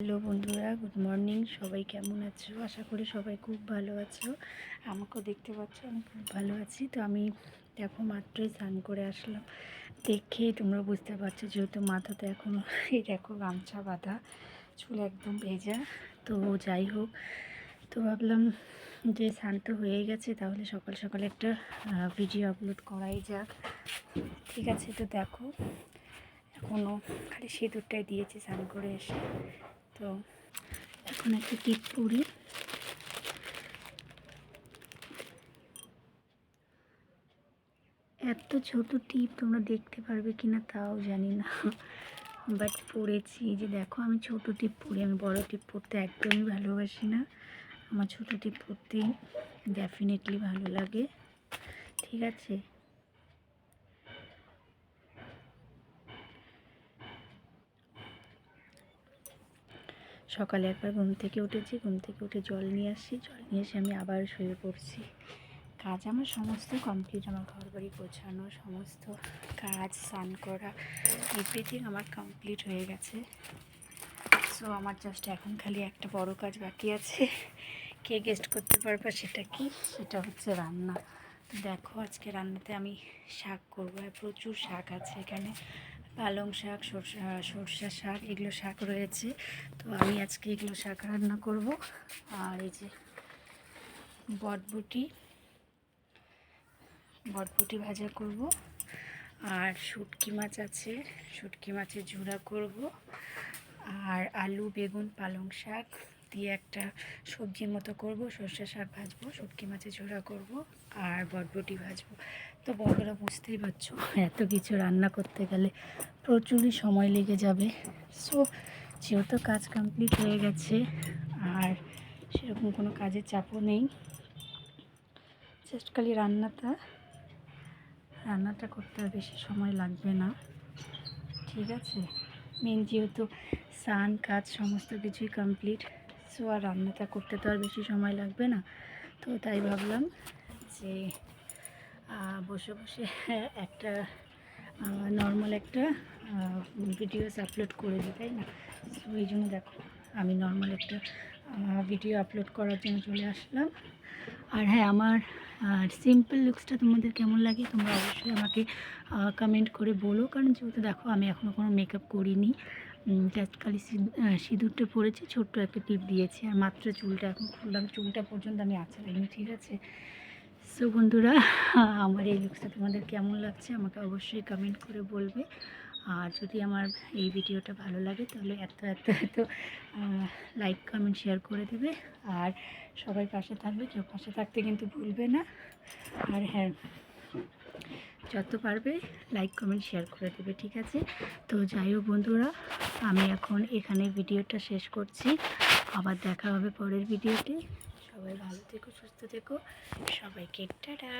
Hello বন্ধুরা, good morning. সবাই কেমন আছো? আশা করি সবাই খুব ভালো আছো। আমাকেও দেখতে পাচ্ছ, আমি খুব ভালো আছি। তো আমি দেখো মাত্রই স্নান করে আসলাম। দেখে তোমরা বুঝতে পারছ, যেহেতু মাথাতে এখনও এই দেখো গামছা বাঁধা, চুল একদম ভেজা। তো যাই হোক, তো ভাবলাম যে স্নান তো হয়ে গেছে, তাহলে সকাল সকাল একটা ভিডিও আপলোড করাই যাক। ঠিক আছে, তো দেখো। এখনও খালি সিঁদুরটাই দিয়েছি স্নান করে এসে। তো এখন একটা টিপ পরি এত ছোট টিপ তোমরা দেখতে পারবে কি না তাও জানি না বাট পরেছি যে দেখো, আমি ছোট টিপ পরি আমি বড় টিপ পরতে একদমই ভালোবাসি না। আমার ছোট টিপ পরতেই ডেফিনেটলি ভালো লাগে। ঠিক আছে? সকালে একবার ঘুম থেকে উঠেছি, ঘুম থেকে উঠে জল নিয়ে আসছি। জল নিয়ে এসে আমি আবার শুয়ে পড়ছি। কাজ আমার সমস্ত কমপ্লিট আমার ঘর বাড়ি গোছানো, সমস্ত কাজ, স্নান করা এভরিথিং আমার কমপ্লিট হয়ে গেছে। সো আমার জাস্ট এখন খালি একটা বড় কাজ বাকি আছে। কে গেস্ট করতে পারবে সেটা কি? সেটা হচ্ছে রান্না। তো দেখো, আজকে রান্নাতে আমি শাক করব, আর প্রচুর শাক আছে এখানে। পালং শাক সরষা সরষা শাক, এগুলো শাক রয়েছে। তো আমি আজকে এগুলো শাক রান্না করব। আর এই যে বটবুটি বটবুটি ভাজা করব। আর শুটকি মাছ আছে, শুটকি মাছের ঝুড়া করব। আর আলু, বেগুন, পালং শাক। দিয়ে একটা সবজির মতো করব সর্ষে শাক ভাজবো, শুটকি মাছের ঝোড়া করব আর বটবটি ভাজবো। তো বন্ধুরা বুঝতেই পারছ, এত কিছু রান্না করতে গেলে প্রচুরই সময় লেগে যাবে। সো যেহেতু কাজ কমপ্লিট হয়ে গেছে, আর সেরকম কোনো কাজের চাপও নেই জাস্ট খালি রান্নাটা রান্নাটা করতে আর বেশি সময় লাগবে না। ঠিক আছে? মেন যেহেতু স্নান, কাজ, সমস্ত কিছুই কমপ্লিট সো আর রান্নাটা করতে তো আর বেশি সময় লাগবে না। তো তাই ভাবলাম যে বসে বসে একটা নর্মাল একটা ভিডিওস আপলোড করে দিই, তাই না? সো এই জন্য দেখো, আমি নর্মাল একটা ভিডিও আপলোড করার জন্য চলে আসলাম। আর হ্যাঁ আমার আর সিম্পল লুকসটা তোমাদের কেমন লাগে তোমরা অবশ্যই আমাকে কমেন্ট করে বলো। কারণ যেহেতু দেখো, আমি এখনও কোনো মেকআপ করিনি। খালি সিঁদুরটা পরেছি, ছোট্ট একটা টিপ দিয়েছি, আর মাত্র চুলটা এখন খুললাম। চুলটা পর্যন্ত আমি আঁচড়াইনি ঠিক আছে? সো বন্ধুরা, আমার এই লুকসটা তোমাদের কেমন লাগছে আমাকে অবশ্যই কমেন্ট করে বলবে। আর যদি আমার এই ভিডিওটা ভালো লাগে, তাহলে এত এত এত লাইক কমেন্ট শেয়ার করে দেবে। আর সবাই পাশে থাকবে, কেউ পাশে থাকতে কিন্তু ভুলবে না। আর হ্যাঁ যত পারবে লাইক কমেন্ট শেয়ার করে দেবে, ঠিক আছে? তো যাই হোক বন্ধুরা, আমি এখন এখানে ভিডিওটা শেষ করছি। আবার দেখা হবে পরের ভিডিওতে। সবাই ভালো থেকো, সুস্থ থেকো। সবাইকে টাটা।